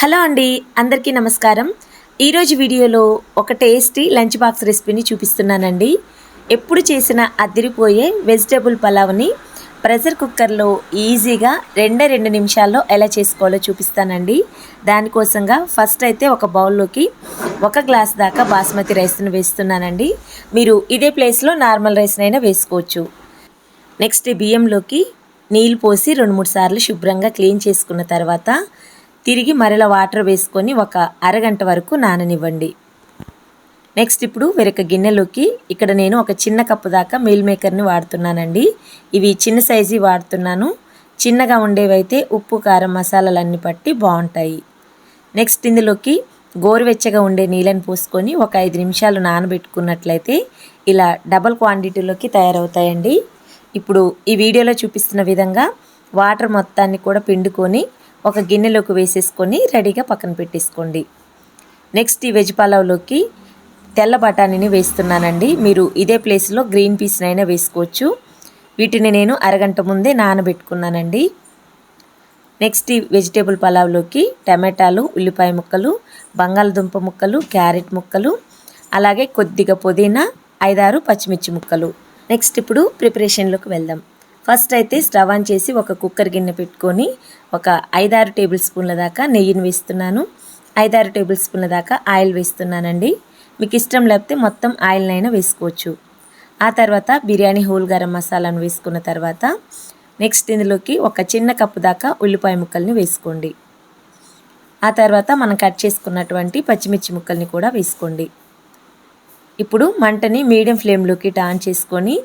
Hello అండి అందరికీ నమస్కారం. ఈరోజు వీడియోలో ఒక టేస్టీ లంచ్ బాక్స్ రెసిపీని చూపిస్తున్నానండి. ఎప్పుడు చేసిన అదిరిపోయే వెజిటేబుల్ పలావ్ని ప్రెషర్ కుక్కర్లో ఈజీగా రెండే రెండు నిమిషాల్లో ఎలా చేసుకోవాలో చూపిస్తానండి. దానికోసంగా ఫస్ట్ అయితే ఒక బౌల్లోకి ఒక గ్లాస్ దాకా బాస్మతి రైస్ను వేస్తున్నానండి. మీరు ఇదే ప్లేస్లో నార్మల్ రైస్నైనా వేసుకోవచ్చు. నెక్స్ట్ బియ్యంలోకి నీళ్ళు పోసి రెండు మూడు సార్లు శుభ్రంగా క్లీన్ చేసుకున్న తర్వాత తిరిగి మరలా వాటర్ వేసుకొని ఒక అరగంట వరకు నాననివ్వండి. నెక్స్ట్ ఇప్పుడు వేరొక గిన్నెలోకి ఇక్కడ నేను ఒక చిన్న కప్పు దాకా మీల్ మేకర్ని వాడుతున్నానండి. ఇవి చిన్న సైజు వాడుతున్నాను. చిన్నగా ఉండేవైతే ఉప్పు కారం మసాలాలన్నీ పట్టి బాగుంటాయి. నెక్స్ట్ ఇందులోకి గోరువెచ్చగా ఉండే నీళ్ళని పోసుకొని ఒక ఐదు నిమిషాలు నానబెట్టుకున్నట్లయితే ఇలా డబల్ క్వాంటిటీలోకి తయారవుతాయండి. ఇప్పుడు ఈ వీడియోలో చూపిస్తున్న విధంగా వాటర్ మొత్తాన్ని కూడా పిండుకొని ఒక గిన్నెలోకి వేసేసుకొని రెడీగా పక్కన పెట్టేసుకోండి. నెక్స్ట్ ఈ వెజ్ పలావ్లోకి తెల్ల బఠానీని వేస్తున్నానండి. మీరు ఇదే ప్లేస్లో గ్రీన్ పీస్నైనా వేసుకోవచ్చు. వీటిని నేను అరగంట ముందే నానబెట్టుకున్నానండి. నెక్స్ట్ ఈ వెజిటేబుల్ పలావ్లోకి టమాటాలు ఉల్లిపాయ ముక్కలు బంగాళదుంప ముక్కలు క్యారెట్ ముక్కలు అలాగే కొద్దిగా పుదీనా ఐదారు పచ్చిమిర్చి ముక్కలు. నెక్స్ట్ ఇప్పుడు ప్రిపరేషన్లోకి వెళ్దాం. ఫస్ట్ అయితే స్టవ్ ఆన్ చేసి ఒక కుక్కర్ గిన్నె పెట్టుకొని ఒక ఐదారు టేబుల్ స్పూన్ల దాకా నెయ్యిని వేస్తున్నాను. ఐదారు టేబుల్ స్పూన్ల దాకా ఆయిల్ వేస్తున్నానండి. మీకు ఇష్టం లేకపోతే మొత్తం ఆయిల్నైనా వేసుకోవచ్చు. ఆ తర్వాత బిర్యానీ హోల్ గరం మసాలాను వేసుకున్న తర్వాత నెక్స్ట్ ఇందులోకి ఒక చిన్న కప్పు దాకా ఉల్లిపాయ ముక్కల్ని వేసుకోండి. ఆ తర్వాత మనం కట్ చేసుకున్నటువంటి పచ్చిమిర్చి ముక్కల్ని కూడా వేసుకోండి. ఇప్పుడు మంటని మీడియం ఫ్లేమ్లోకి టాన్ చేసుకొని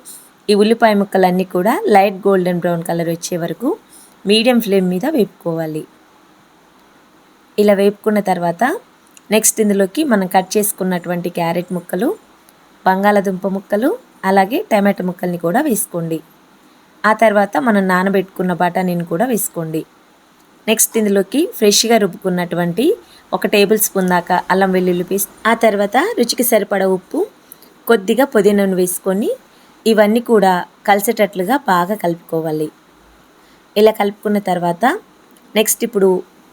ఈ ఉల్లిపాయ ముక్కలన్నీ కూడా లైట్ గోల్డెన్ బ్రౌన్ కలర్ వచ్చే వరకు మీడియం ఫ్లేమ్ మీద వేపుకోవాలి. ఇలా వేపుకున్న తర్వాత నెక్స్ట్ ఇందులోకి మనం కట్ చేసుకున్నటువంటి క్యారెట్ ముక్కలు బంగాళదుంప ముక్కలు అలాగే టమాటో ముక్కల్ని కూడా వేసుకోండి. ఆ తర్వాత మనం నానబెట్టుకున్న బఠానీని కూడా వేసుకోండి. నెక్స్ట్ ఇందులోకి ఫ్రెష్గా రుబ్బుకున్నటువంటి ఒక టేబుల్ స్పూన్ దాకా అల్లం వెల్లుల్లి పేస్ట్ ఆ తర్వాత రుచికి సరిపడ ఉప్పు కొద్దిగా పుదీనాను వేసుకొని ఇవన్నీ కూడా కలిసేటట్లుగా బాగా కలుపుకోవాలి. ఇలా కలుపుకున్న తర్వాత నెక్స్ట్ ఇప్పుడు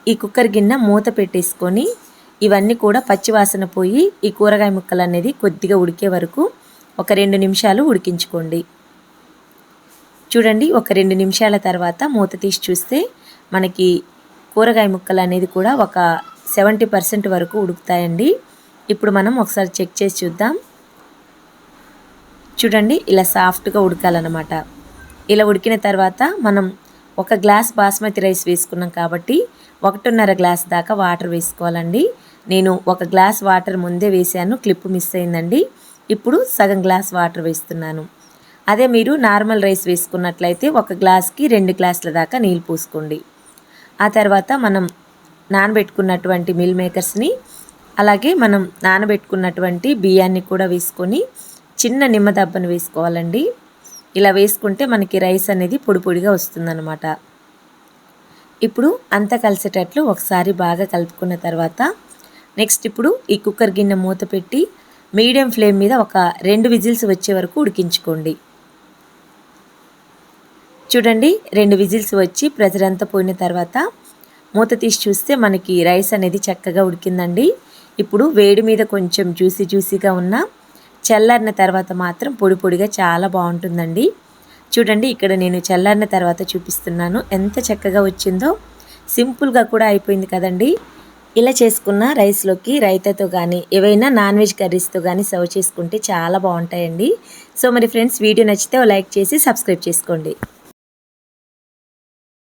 ఈ కుక్కర్ గిన్నె మూత పెట్టేసుకొని ఇవన్నీ కూడా పచ్చివాసన పోయి ఈ కూరగాయ ముక్కలు అనేది కొద్దిగా ఉడికే వరకు ఒక రెండు నిమిషాలు ఉడికించుకోండి. చూడండి ఒక రెండు నిమిషాల తర్వాత మూత తీసి చూస్తే మనకి కూరగాయ ముక్కలు అనేది కూడా ఒక సెవెంటీ పర్సెంట్ వరకు ఉడుకుతాయండి. ఇప్పుడు మనం ఒకసారి చెక్ చేసి చూద్దాం. చూడండి ఇలా సాఫ్ట్గా ఉడకాలన్నమాట. ఇలా ఉడికిన తర్వాత మనం ఒక గ్లాస్ బాస్మతి రైస్ వేసుకున్నాం కాబట్టి ఒకటిన్నర గ్లాస్ దాకా వాటర్ వేసుకోవాలండి. నేను ఒక గ్లాస్ వాటర్ ముందే వేసాను క్లిప్ మిస్ అయిందండి. ఇప్పుడు సగం గ్లాస్ వాటర్ వేస్తున్నాను. అదే మీరు నార్మల్ రైస్ వేసుకున్నట్లయితే ఒక గ్లాస్కి రెండు గ్లాసుల దాకా నీళ్ళు పోసుకోండి. ఆ తర్వాత మనం నానబెట్టుకున్నటువంటి మిల్ మేకర్స్ని అలాగే మనం నానబెట్టుకున్నటువంటి బియ్యాన్ని కూడా వేసుకొని చిన్న నిమ్మ దబ్బను వేసుకోవాలండి. ఇలా వేసుకుంటే మనకి రైస్ అనేది పొడి పొడిగా వస్తుందన్నమాట. ఇప్పుడు అంతా కలిసేటట్లు ఒకసారి బాగా కలుపుకున్న తర్వాత నెక్స్ట్ ఇప్పుడు ఈ కుక్కర్ గిన్నె మూత పెట్టి మీడియం ఫ్లేమ్ మీద ఒక రెండు విజిల్స్ వచ్చే వరకు ఉడికించుకోండి. చూడండి రెండు విజిల్స్ వచ్చి ప్రెజర్ అంతా పోయిన తర్వాత మూత తీసి చూస్తే మనకి రైస్ అనేది చక్కగా ఉడికిందండి. ఇప్పుడు వేడి మీద కొంచెం జ్యూసీ జ్యూసీగా ఉన్న చల్లారిన తర్వాత మాత్రం పొడి పొడిగా చాలా బాగుంటుందండి. చూడండి ఇక్కడ నేను చల్లారిన తర్వాత చూపిస్తున్నాను. ఎంత చక్కగా వచ్చిందో. సింపుల్గా కూడా అయిపోయింది కదండి. ఇలా చేసుకున్న రైస్లోకి రైతాతో కానీ ఏవైనా నాన్ వెజ్ కర్రీస్తో కానీ సర్వ్ చేసుకుంటే చాలా బాగుంటాయండి. సో మరి ఫ్రెండ్స్ వీడియో నచ్చితే లైక్ చేసి సబ్స్క్రైబ్ చేసుకోండి.